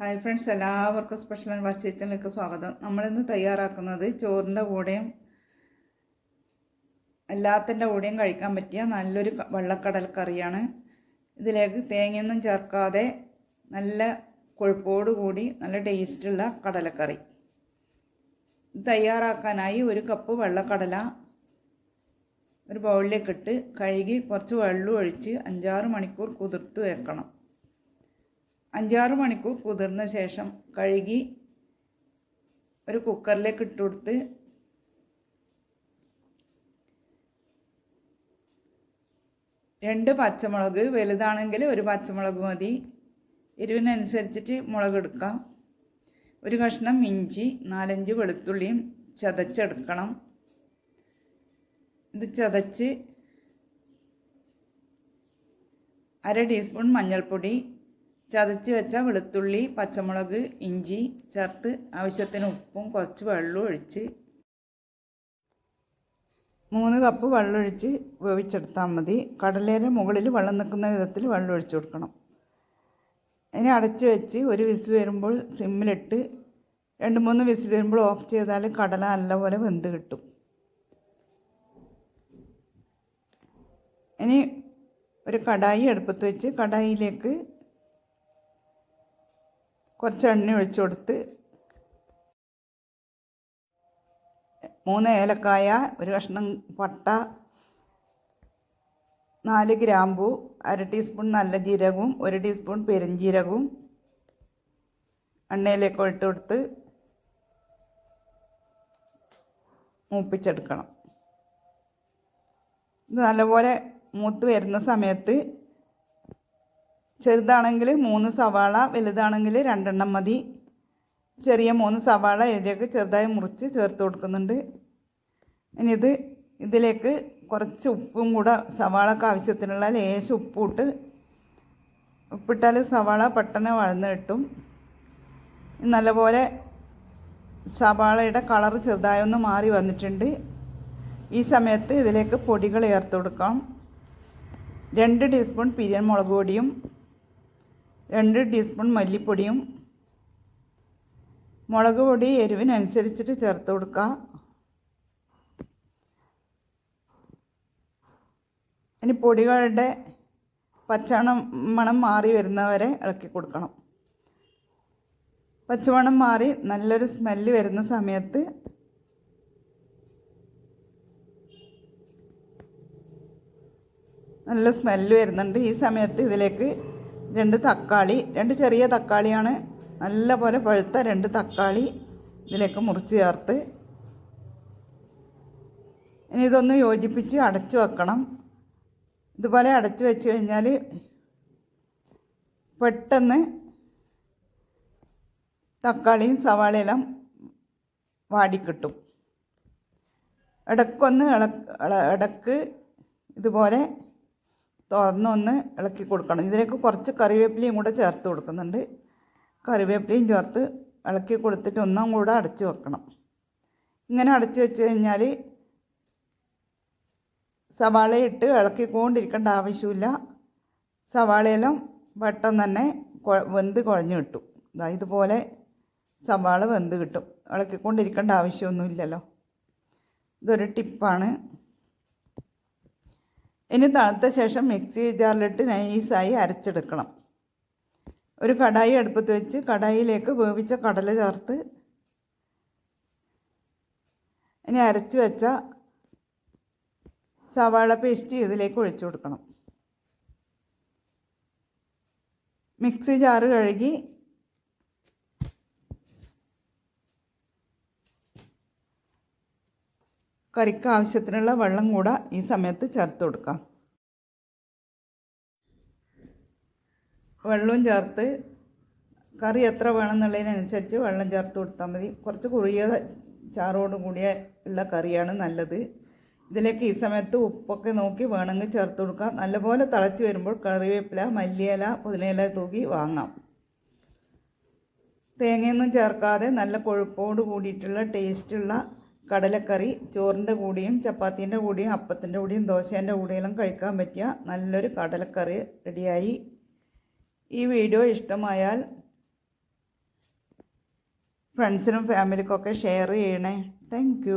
Hi friends എല്ലാവർക്കും special and കിച്ചണിലേക്ക് സ്വാഗതം. നമ്മളിന്ന് തയ്യാറാക്കുന്നത് ചോറിന്റെ കൂടെയും എല്ലാത്തിന്റെ കൂടെയും കഴിക്കാൻ പറ്റിയ നല്ലൊരു വള്ളക്കടൽ കറിയാണ്. ഇതിലേക്ക് തേങ്ങയൊന്നും ചേർക്കാതെ നല്ല കൊഴുപ്പോട് കൂടി നല്ല ടേസ്റ്റുള്ള കടലക്കറി. തയ്യാറാക്കാനായി ഒരു കപ്പ് വെള്ളക്കടല ഒരു ബൗളിലേക്ക് ഇട്ട് കഴുകി കുറച്ച് വെള്ളം ഒഴിച്ച് അഞ്ചാറ് മണിക്കൂർ കുതിർത്ത് വെക്കണം. അഞ്ചാറ് മണിക്കൂർ കുതിർന്ന ശേഷം കഴുകി ഒരു കുക്കറിലേക്ക് ഇട്ടുകൊടുത്ത് രണ്ട് പച്ചമുളക് വലുതാണെങ്കിൽ ഒരു പച്ചമുളക് മതി. എരിവിനനുസരിച്ചിട്ട് മുളക് എടുക്കാം. ഒരു കഷ്ണം ഇഞ്ചി നാലഞ്ച് വെളുത്തുള്ളിയും ചതച്ചെടുക്കണം. ഇത് ചതച്ച് അര ടീസ്പൂൺ മഞ്ഞൾപ്പൊടി ചതച്ച് വെച്ച വെളുത്തുള്ളി പച്ചമുളക് ഇഞ്ചി ചേർത്ത് ആവശ്യത്തിന് ഉപ്പും കുറച്ച് വെള്ളവും ഒഴിച്ച് മൂന്ന് കപ്പ് വെള്ളം ഒഴിച്ച് വേവിച്ചെടുത്താൽ മതി. കടലേരെ മുകളിൽ വെള്ളം നിൽക്കുന്ന വിധത്തിൽ വെള്ളം ഒഴിച്ചു കൊടുക്കണം. ഇനി അടച്ച് വെച്ച് ഒരു വിസിൽ വരുമ്പോൾ സിമ്മിലിട്ട് രണ്ട് മൂന്ന് വിസിൽ വരുമ്പോൾ ഓഫ് ചെയ്താൽ കടല നല്ലപോലെ വെന്ത് കിട്ടും. ഇനി ഒരു കടായി അടുപ്പത്ത് വെച്ച് കടായിയിലേക്ക് കുറച്ച് എണ്ണ ഒഴിച്ചു കൊടുത്ത് മൂന്ന് ഏലക്കായ ഒരു കഷ്ണം പട്ട നാല് ഗ്രാമ്പു അര ടീസ്പൂൺ നല്ല ജീരകവും ഒരു ടീസ്പൂൺ പെരുംജീരകവും എണ്ണയിലേക്ക് ഇട്ട് കൊടുത്ത് മൂപ്പിച്ചെടുക്കണം. ഇത് നല്ലപോലെ മൂത്ത് വരുന്ന സമയത്ത് ചെറുതാണെങ്കിൽ മൂന്ന് സവാള വലുതാണെങ്കിൽ രണ്ടെണ്ണം മതി. ചെറിയ മൂന്ന് സവാള ഇതിലേക്ക് ചെറുതായി മുറിച്ച് ചേർത്ത് കൊടുക്കുന്നുണ്ട്. ഇനി ഇത് ഇതിലേക്ക് കുറച്ച് ഉപ്പും കൂടെ സവാളക്ക് ആവശ്യത്തിനുള്ള ലേശം ഉപ്പിട്ട് ഉപ്പിട്ടാൽ സവാള പെട്ടെന്ന് വഴന്ന് കിട്ടും. നല്ലപോലെ സവാളയുടെ കളർ ചെറുതായി ഒന്ന് മാറി വന്നിട്ടുണ്ട്. ഈ സമയത്ത് ഇതിലേക്ക് പൊടികൾ ചേർത്ത് കൊടുക്കാം. രണ്ട് ടീസ്പൂൺ പിരിയൻ മുളക് പൊടിയും രണ്ട് ടീസ്പൂൺ മല്ലിപ്പൊടിയും മുളക് പൊടി എരിവിനനുസരിച്ചിട്ട് ചേർത്ത് കൊടുക്കുക ഇനി പൊടികളുടെ പച്ചമണം മണം മാറി വരുന്നവരെ ഇളക്കി കൊടുക്കണം. പച്ചമണം മാറി നല്ലൊരു സ്മെല്ല് വരുന്ന സമയത്ത് നല്ല സ്മെല്ല് വരുന്നുണ്ട്. ഈ സമയത്ത് ഇതിലേക്ക് രണ്ട് തക്കാളി രണ്ട് ചെറിയ തക്കാളിയാണ് നല്ല പോലെ പഴുത്ത രണ്ട് തക്കാളി ഇതിലേക്ക് മുറിച്ച് ചേർത്ത്. ഇനി ഇതൊന്ന് യോജിപ്പിച്ച് അടച്ചു വെക്കണം. ഇതുപോലെ അടച്ചു വെച്ച് കഴിഞ്ഞാൽ പെട്ടെന്ന് തക്കാളിയും സവാളയെല്ലാം വാടിക്കിട്ടും. ഇടയ്ക്കൊന്ന് ഇള ഇടയ്ക്ക് ഇതുപോലെ തുറന്നൊന്ന് ഇളക്കി കൊടുക്കണം. ഇതിലേക്ക് കുറച്ച് കറിവേപ്പിലയും കൂടെ ചേർത്ത് കൊടുക്കുന്നുണ്ട്. കറിവേപ്പിലയും ചേർത്ത് ഇളക്കി കൊടുത്തിട്ട് ഒന്നും കൂടെ അടച്ച് വെക്കണം. ഇങ്ങനെ അടച്ച് വെച്ച് കഴിഞ്ഞാൽ സവാള ഇട്ട് ഇളക്കിക്കൊണ്ടിരിക്കേണ്ട ആവശ്യമില്ല. സവാളയെല്ലാം പെട്ടെന്ന് തന്നെ വെന്ത് കുഴഞ്ഞ് കിട്ടും. ഇതാ ഇതുപോലെ സവാള വെന്ത് കിട്ടും. ഇളക്കിക്കൊണ്ടിരിക്കേണ്ട ആവശ്യമൊന്നുമില്ലല്ലോ. ഇതൊരു ടിപ്പാണ്. ഇനി തണുത്ത ശേഷം മിക്സി ജാറിലിട്ട് നൈസായി അരച്ചെടുക്കണം. ഒരു കടായി അടുപ്പത്ത് വെച്ച് കടായിലേക്ക് വേവിച്ച കടല ചേർത്ത് ഇനി അരച്ച് വെച്ച സവാള പേസ്റ്റ് ഇതിലേക്ക് ഒഴിച്ചു കൊടുക്കണം. മിക്സി ജാറ് കഴുകി കറിക്ക് ആവശ്യത്തിനുള്ള വെള്ളം കൂടെ ഈ സമയത്ത് ചേർത്ത് കൊടുക്കാം. വെള്ളവും ചേർത്ത് കറി എത്ര വേണമെന്നുള്ളതിനനുസരിച്ച് വെള്ളം ചേർത്ത് കൊടുത്താൽ മതി. കുറച്ച് കുറിയ ചാറോട് കൂടിയ ഉള്ള കറിയാണ് നല്ലത്. ഇതിലേക്ക് ഈ സമയത്ത് ഉപ്പൊക്കെ നോക്കി വേണമെങ്കിൽ ചേർത്ത് കൊടുക്കാം. നല്ലപോലെ തിളച്ച് വരുമ്പോൾ കറിവേപ്പില മല്ലിയില പുതിനയില തൂക്കി വാങ്ങാം. തേങ്ങയൊന്നും ചേർക്കാതെ നല്ല കൊഴുപ്പോട് കൂടിയിട്ടുള്ള ടേസ്റ്റുള്ള കടലക്കറി ചോറിന്റെ കൂടെയും ചപ്പാത്തീന്റെ കൂടെയും അപ്പത്തിന്റെ കൂടെയും ദോശേന്റെ കൂടെയെല്ലാം കഴിക്കാൻ പറ്റിയ നല്ലൊരു കടലക്കറി റെഡിയായി. ഈ വീഡിയോ ഇഷ്ടമായാൽ ഫ്രണ്ട്സിനും ഫാമിലിക്കൊക്കെ ഷെയർ ചെയ്യണേ. താങ്ക്